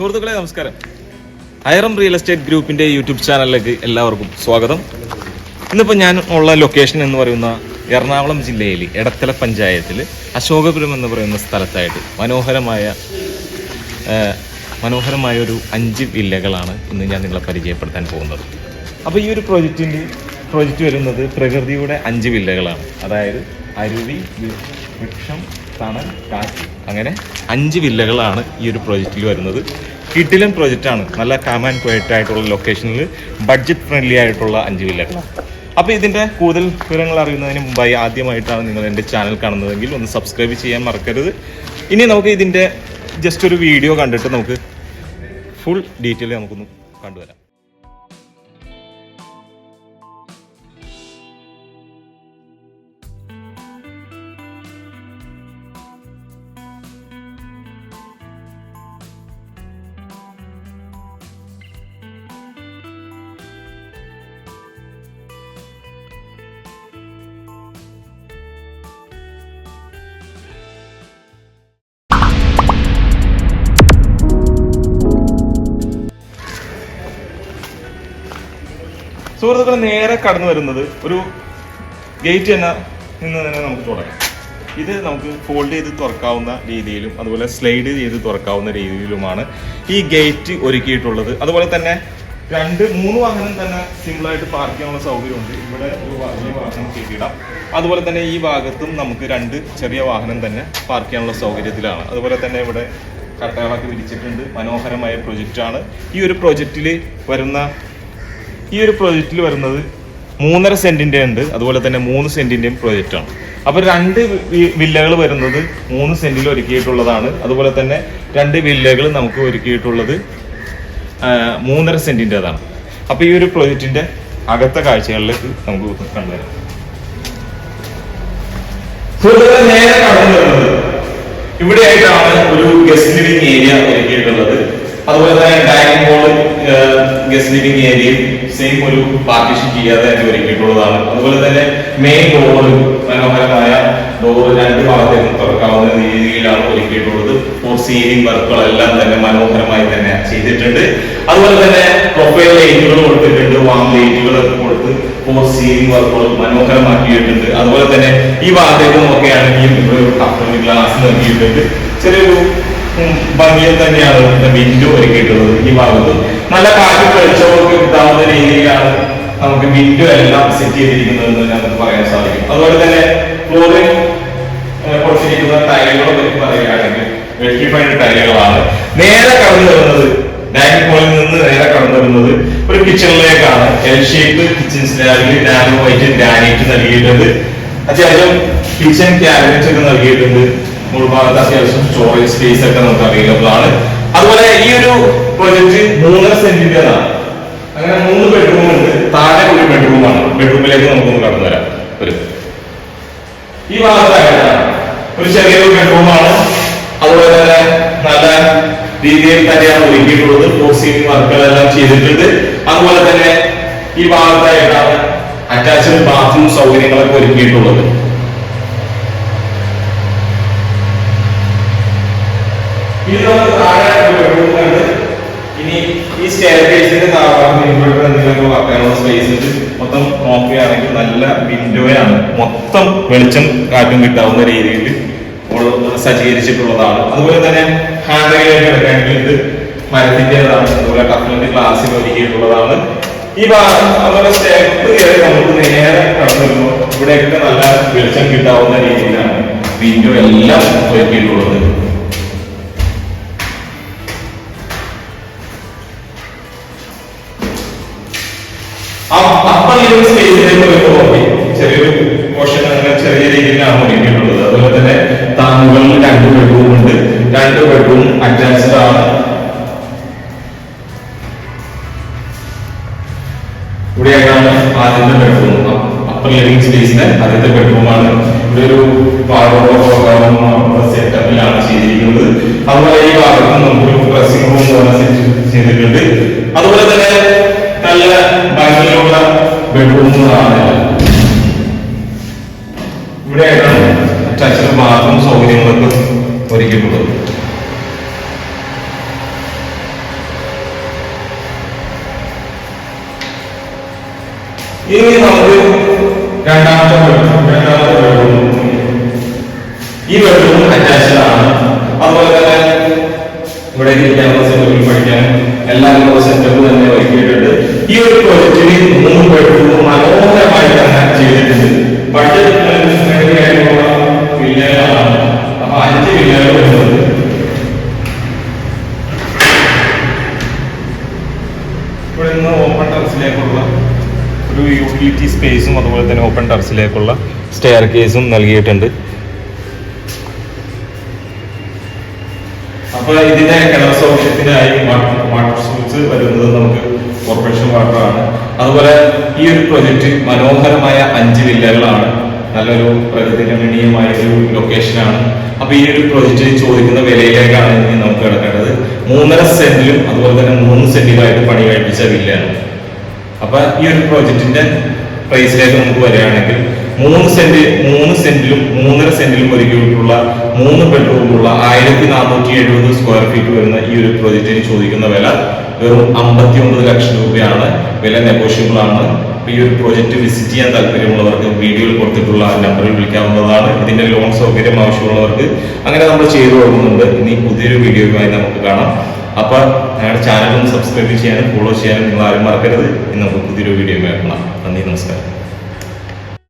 സുഹൃത്തുക്കളെ നമസ്കാരം. ഐറം real estate ഗ്രൂപ്പിന്റെ യൂട്യൂബ് ചാനലിലേക്ക് എല്ലാവർക്കും സ്വാഗതം. ഇന്നിപ്പോൾ ഞാൻ ഉള്ള ലൊക്കേഷൻ എന്ന് പറയുന്ന എറണാകുളം ജില്ലയിൽ എടത്തല പഞ്ചായത്തിൽ അശോകപുരം എന്ന് പറയുന്ന സ്ഥലത്തായിട്ട് മനോഹരമായ മനോഹരമായ ഒരു അഞ്ച് വില്ലകളാണ് ഇന്ന് ഞാൻ നിങ്ങളെ പരിചയപ്പെടുത്താൻ പോകുന്നത്. അപ്പോൾ ഈ ഒരു പ്രോജക്റ്റിന്റെ പ്രോജക്റ്റ് വരുന്നത് പ്രകൃതിയുടെ അഞ്ച് വില്ലകളാണ്. അതായത് അരുവി വൃക്ഷം തണൽ കാറ്റ് അങ്ങനെ അഞ്ച് വില്ലകളാണ് ഈ ഒരു പ്രോജക്റ്റിൽ വരുന്നത്. കിഡിലൻ പ്രോജക്റ്റാണ് നല്ല കാം ആൻഡ് ക്വയറ്റ് ആയിട്ടുള്ള ലൊക്കേഷനിൽ ബഡ്ജറ്റ് ഫ്രണ്ട്ലി ആയിട്ടുള്ള അഞ്ച് വില്ലകളാണ് അപ്പോൾ ഇതിന്റെ കൂടുതൽ വിവരങ്ങൾ അറിയുന്നതിന് മുമ്പായി ആദ്യമായിട്ടാണ് നിങ്ങൾ എന്റെ ചാനൽ കാണുന്നതെങ്കിൽ ഒന്ന് സബ്സ്ക്രൈബ് ചെയ്യാൻ മറക്കരുത്. ഇനി നമുക്ക് ഇതിന്റെ ജസ്റ്റ് ഒരു വീഡിയോ കണ്ടിട്ട് നമുക്ക് ഫുൾ ഡീറ്റെയിൽ നമുക്കൊന്ന് കണ്ടുവരാം. സുഹൃത്തുക്കൾ നേരെ കടന്നു വരുന്നത് ഒരു ഗേറ്റ് തന്നെ നിന്ന് തന്നെ നമുക്ക് തുടങ്ങാം. ഇത് നമുക്ക് ഫോൾഡ് ചെയ്ത് തുറക്കാവുന്ന രീതിയിലും അതുപോലെ സ്ലൈഡ് ചെയ്ത് തുറക്കാവുന്ന രീതിയിലുമാണ് ഈ ഗേറ്റ് ഒരുക്കിയിട്ടുള്ളത്. അതുപോലെ തന്നെ രണ്ട് മൂന്ന് വാഹനം തന്നെ സിമ്പിളായിട്ട് പാർക്ക് ചെയ്യാനുള്ള സൗകര്യമുണ്ട്. ഇവിടെ ഒരു വലിയ വാഹനം കയറ്റിയിടാം അതുപോലെ തന്നെ ഈ ഭാഗത്തും നമുക്ക് രണ്ട് ചെറിയ വാഹനം തന്നെ പാർക്ക് ചെയ്യാനുള്ള സൗകര്യത്തിലാണ്. അതുപോലെ തന്നെ ഇവിടെ കട്ടകളൊക്കെ വിരിച്ചിട്ടുണ്ട്. മനോഹരമായ പ്രൊജക്റ്റാണ് ഈ ഒരു പ്രൊജക്റ്റിൽ വരുന്ന ഈ ഒരു പ്രോജക്റ്റിൽ വരുന്നത് മൂന്നര സെന്റിന്റെ ഉണ്ട്. അതുപോലെ തന്നെ മൂന്ന് സെന്റിന്റെയും പ്രോജക്റ്റാണ് അപ്പോൾ രണ്ട് വില്ലകൾ വരുന്നത് മൂന്ന് സെന്റിൽ ഒരുക്കിയിട്ടുള്ളതാണ്. അതുപോലെ തന്നെ രണ്ട് വില്ലകൾ നമുക്ക് ഒരുക്കിയിട്ടുള്ളത് മൂന്നര സെന്റിന്റെതാണ് അപ്പോൾ ഈ ഒരു പ്രോജക്റ്റിന്റെ അകത്തെ കാഴ്ചകളിലേക്ക് നമുക്ക് കണ്ടുവരാം. നേരെ കടന്നു ഇവിടെയായിട്ടാണ് ഒരു ഗസ്റ്റ് ലിവിംഗ് ഏരിയ ഒരുക്കിയിട്ടുള്ളത്. അതുപോലെ തന്നെ ഡൈനിങ് ഹോൾ ഗസ്റ്റ് ലിവിംഗ് ഏരിയയും സെയിം ഒരു പാർട്ടീഷൻ ചെയ്യാതെ തന്നെ ഒരുക്കിയിട്ടുള്ളതാണ്. അതുപോലെ തന്നെ മെയിൻ ഡോറ് മനോഹരമായ ഡോറ് രണ്ട് ഭാഗത്തേക്കും തുറക്കാവുന്ന രീതിയിലാണ് ഒരുക്കിയിട്ടുള്ളത്. ഫോർ സീലിംഗ് വർക്കുകളെല്ലാം തന്നെ മനോഹരമായി തന്നെ ചെയ്തിട്ടുണ്ട്. അതുപോലെ തന്നെ പ്രൊഫൈൽ ലൈറ്റുകൾ കൊടുത്തിട്ടുണ്ട് വാം ലൈറ്റുകളൊക്കെ കൊടുത്ത് ഫോർ സീലിംഗ് വർക്കുകൾ മനോഹരമാക്കിയിട്ടുണ്ട്. അതുപോലെ തന്നെ ഈ ഭാഗത്തേക്കും ഒക്കെയാണെങ്കിൽ ഒരു ഗ്ലാസ് നൽകിയിട്ടുണ്ട്. ചെറിയൊരു ഭംഗിയിൽ തന്നെയാണ് വിൻഡോ ഒരുക്കിയിട്ടുള്ളത് ഈ ഭാഗത്ത്. നല്ല കാറ്റ് വെളിച്ചമൊക്കെ കിട്ടാവുന്ന രീതിയിലാണ് നമുക്ക് വിൻഡോ എല്ലാം സെറ്റ് ചെയ്തിരിക്കുന്നത് എന്ന് നമുക്ക് പറയാൻ സാധിക്കും. അതുപോലെ തന്നെ ഫ്ലോറിൽ കൊടുത്തിരിക്കുന്ന ടൈലുകളെ പറ്റി പറയുകയാണെങ്കിൽ വെട്ടിഫൈഡ് ടൈലുകളാണ് നേരെ കടന്നു വരുന്നത് ഡൈനിങ് ഹോളിൽ നിന്ന് നേരെ കടന്നു വരുന്നത് ഒരു കിച്ചണിലേക്കാണ്. എൽ ഷേപ്പ് കിച്ചൺ സ്ലാബിൽ നാനോ വൈറ്റ് ഗ്രാനൈറ്റ് നൽകിയിട്ടുണ്ട്. അത്യാവശ്യം കിച്ചൺ ക്യാബിനറ്റ് ഒക്കെ നൽകിയിട്ടുണ്ട്. മുൾഭാഗത്ത് അത്യാവശ്യം സ്റ്റോറേജ് സ്പേസ് ഒക്കെ നമുക്ക് അവൈലബിൾ ആണ് അതുപോലെ ഈ ഒരു പ്രൊജക്ട് മൂന്നര ആണ് അങ്ങനെ മൂന്ന് ബെഡ്റൂം ഉണ്ട് താഴെ ഒരു ബെഡ്റൂം ആണ് ബെഡ്റൂമിലേക്ക് നമുക്കൊന്ന് കടന്നു വരാം ഒരു ഈ ഭാഗത്തായിട്ടാണ് ഒരു ചെറിയൊരു ബെഡ്റൂമാണ് അതുപോലെ തന്നെ നല്ല രീതിയിൽ തന്നെയാണ് ഒരുക്കിയിട്ടുള്ളത് ഫ്ലോർ സീലിംഗ് വർക്കുകളെല്ലാം ചെയ്തിട്ടുണ്ട് അതുപോലെ തന്നെ ഈ ഭാഗത്തായിട്ടാണ് അറ്റാച്ച്ഡ് ബാത്റൂം സൗകര്യങ്ങളൊക്കെ ഒരുക്കിയിട്ടുള്ളത്. ഇത് നമുക്ക് ഒരു ബെഡ്റൂം ഇനി ഈ സ്റ്റെയർ കേസിന്റെ താഴെ ഇൻവെർട്ടർ എന്തെങ്കിലുമൊക്കെ വെക്കാനുള്ള സ്പേസ് ഉണ്ട്. മൊത്തം നല്ല വിൻഡോയാണ് മൊത്തം വെളിച്ചം കാറ്റും കിട്ടാവുന്ന രീതിയിൽ സജ്ജീകരിച്ചിട്ടുള്ളതാണ്. അതുപോലെ തന്നെ ഹാൻഡിലേക്ക് എടുക്കുകയാണെങ്കിൽ ഇത് മരത്തിന്റെതാണ് അതുപോലെ കപ്പലിന്റെ ഗ്ലാസ്സിൽ ഒരുക്കിയിട്ടുള്ളതാണ് ഈ ഭാഗം അതുപോലെ സ്റ്റെപ്പ് കയറി നമുക്ക് നേരെ കടന്നു വരുമ്പോൾ ഇവിടെയൊക്കെ നല്ല വെളിച്ചം കിട്ടാവുന്ന രീതിയിലാണ് വിൻഡോ എല്ലാം ഒരുക്കിയിട്ടുള്ളത്. അപ്പർ ഒരു സ്പേസിലേക്ക് വരുമ്പോൾ ചെറിയൊരു പോർഷൻ അങ്ങനെ ചെറിയ രീതിയിലാണ് ഒരുക്കിയിട്ടുള്ളത് അതുപോലെ തന്നെ താങ്ങുകളിൽ രണ്ട് ബെഡ്റൂം ഉണ്ട്. രണ്ട് ബെഡ്റൂം അറ്റാച്ച്ഡ് ആണ്. ഇവിടെയാണ് ആദ്യത്തെ ബെഡ്റൂം. അപ്പർ ലിവിംഗ് സ്പേസിന്റെ ആദ്യത്തെ ബെഡ്റൂമാണ് ഇവിടെ ഒരു സെറ്റപ്പിലാണ് ചെയ്തിരിക്കുന്നത്. അതുപോലെ ഈ ഭാഗത്ത് നമുക്കൊരു ഡ്രസ്സിംഗ് റൂം പോലെ ചെയ്തിട്ടുണ്ട്. ബെഡ്റൂമുകളാണ് ഇവിടെയായിട്ടാണ് അറ്റാച്ച്ഡ് ബാത്റൂം സൗകര്യങ്ങളൊക്കെ ഒരുക്കിയിട്ടുള്ളത്. ഇനി നമുക്ക് രണ്ടാമത്തെ ബെഡ്റൂം രണ്ടാമത്തെ ബെഡ്റൂം ഈ ബെഡ്റൂം അറ്റാച്ച്ഡ് ആണ്. അതുപോലെ തന്നെ ഇവിടെ ഇരിക്കാനുള്ള സൗകര്യം എല്ലാവരും സെറ്റപ്പ് തന്നെ ഒരുക്കിയിട്ടുണ്ട് ഈ ഒരു പ്രോജക്റ്റിന് മൂന്ന് ബെഡ്റൂം മനോഹരമായി തന്നെ ചെയ്തിട്ടുണ്ട്. ബഡ്ജറ്റ് വില്ലകളാണ്. അപ്പൊ അഞ്ച് വില്ലകൾ വരുന്നത് ഇവിടെ നിന്ന് ഓപ്പൺ ടെറസിലേക്കുള്ള ഒരു യൂട്ടിലിറ്റി സ്പേസും അതുപോലെ തന്നെ ഓപ്പൺ ടെറസിലേക്കുള്ള സ്റ്റെയർ കേസും നൽകിയിട്ടുണ്ട്. അപ്പൊ ഇതിന്റെ കിണർ സൗകര്യത്തിനായി വാട്ടർ വരുന്നത് നമുക്ക് കോർപ്പറേഷൻ വാട്ടർ ആണ്. അതുപോലെ ഈ ഒരു പ്രൊജക്ട് മനോഹരമായ അഞ്ച് വില്ലകളാണ്. നല്ലൊരു പ്രകൃതി രമണീയമായ ഒരു ലൊക്കേഷനാണ് അപ്പൊ ഈ ഒരു പ്രൊജക്റ്റ് ചോദിക്കുന്ന വിലയിലേക്കാണ് ഇനി നമുക്ക് കിടക്കേണ്ടത് മൂന്നര സെന്റിലും അതുപോലെ തന്നെ മൂന്ന് സെന്റിലായിട്ട് പണി കഴിപ്പിച്ച വില്ലയാണ്. അപ്പൊ ഈ ഒരു പ്രോജക്റ്റിന്റെ പ്രൈസിലേക്ക് നമുക്ക് വരികയാണെങ്കിൽ മൂന്ന് സെന്റ് മൂന്ന് സെന്റിലും മൂന്നര സെന്റിലും ഒരുക്കിയിട്ടുള്ള മൂന്ന് ബെഡ്റൂമുള്ള ആയിരത്തി നാനൂറ്റി എഴുപത് സ്ക്വയർ ഫീറ്റ് വരുന്ന ഈ ഒരു പ്രോജക്റ്റിന് ചോദിക്കുന്ന വില വെറും അമ്പത്തി ഒമ്പത് ലക്ഷം രൂപയാണ്. വില നെഗോഷ്യബിൾ ആണ്. ഈ ഒരു പ്രോജക്റ്റ് വിസിറ്റ് ചെയ്യാൻ താല്പര്യമുള്ളവർക്ക് വീഡിയോയിൽ കൊടുത്തിട്ടുള്ള നമ്പറിൽ വിളിക്കാവുന്നതാണ്. ഇതിന്റെ ലോൺ സൗകര്യം ആവശ്യമുള്ളവർക്ക് അങ്ങനെ നമ്മൾ ചെയ്തു കൊടുക്കുന്നുണ്ട് ഇനി പുതിയൊരു വീഡിയോയുമായി നമുക്ക് കാണാം. അപ്പൊ ഞങ്ങളുടെ ചാനൽ സബ്സ്ക്രൈബ് ചെയ്യാനും ഫോളോ ചെയ്യാനും നിങ്ങൾ ആരും മറക്കരുത്. ഇന്ന് നമുക്ക് പുതിയൊരു വീഡിയോ കാണാം. നന്ദി നമസ്കാരം.